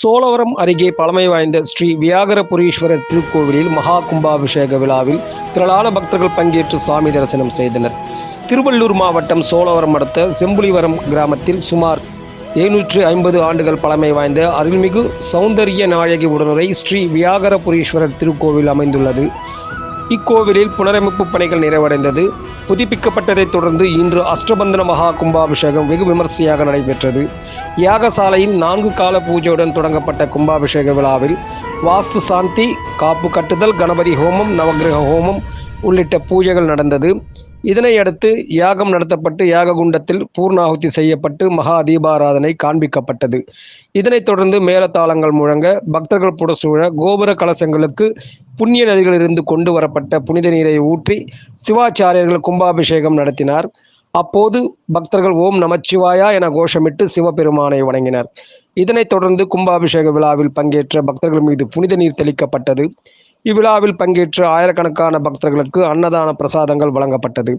சோழவரம் அருகே பழமை வாய்ந்த ஸ்ரீ வியாகரபுரீஸ்வரர் திருக்கோவிலில் மகா கும்பாபிஷேக விழாவில் திரளான பக்தர்கள் பங்கேற்று சாமி தரிசனம் செய்தனர். திருவள்ளூர் மாவட்டம் சோழவரம் அடுத்த செம்புலிவரம் கிராமத்தில் சுமார் எழுநூற்று ஐம்பது ஆண்டுகள் பழமை வாய்ந்த அருள்மிகு சௌந்தரிய நாயகி உடனுரை ஸ்ரீ வியாகரபுரீஸ்வரர் திருக்கோவில் அமைந்துள்ளது. இக்கோவிலில் புனரமைப்பு பணிகள் நிறைவடைந்தது. புதுப்பிக்கப்பட்டதைத் தொடர்ந்து இன்று அஷ்டபந்தன மகா கும்பாபிஷேகம் வெகு விமர்சையாக நடைபெற்றது. யாகசாலையில் நான்கு கால பூஜையுடன் தொடங்கப்பட்ட கும்பாபிஷேக விழாவில் வாஸ்து சாந்தி காப்பு கட்டுதல் கணபதி ஹோமம் நவக்கிரக ஹோமம் உள்ளிட்ட பூஜைகள் நடந்தது. இதனையடுத்து யாகம் நடத்தப்பட்டு யாக குண்டத்தில் பூர்ணாகுதி செய்யப்பட்டு மகா தீபாராதனை காண்பிக்கப்பட்டது. இதனைத் தொடர்ந்து மேலத்தாளங்கள் முழங்க பக்தர்கள் புடசூழ கோபுர கலசங்களுக்கு புண்ணிய நதிகளிலிருந்து கொண்டு வரப்பட்ட புனித நீரை ஊற்றி சிவாச்சாரியர்கள் கும்பாபிஷேகம் நடத்தினார். அப்போது பக்தர்கள் ஓம் நமச்சிவாயா என கோஷமிட்டு சிவபெருமானை வணங்கினர். இதனைத் தொடர்ந்து கும்பாபிஷேக விழாவில் பங்கேற்ற பக்தர்கள் மீது புனித நீர் தெளிக்கப்பட்டது. இவ்விழாவில் பங்கேற்ற ஆயிரக்கணக்கான பக்தர்களுக்கு அன்னதான பிரசாதங்கள் வழங்கப்பட்டது.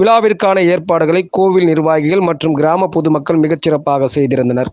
விழாவிற்கான ஏற்பாடுகளை கோவில் நிர்வாகிகள் மற்றும் கிராம பொதுமக்கள் மிகச்சிறப்பாக செய்திருந்தனர்.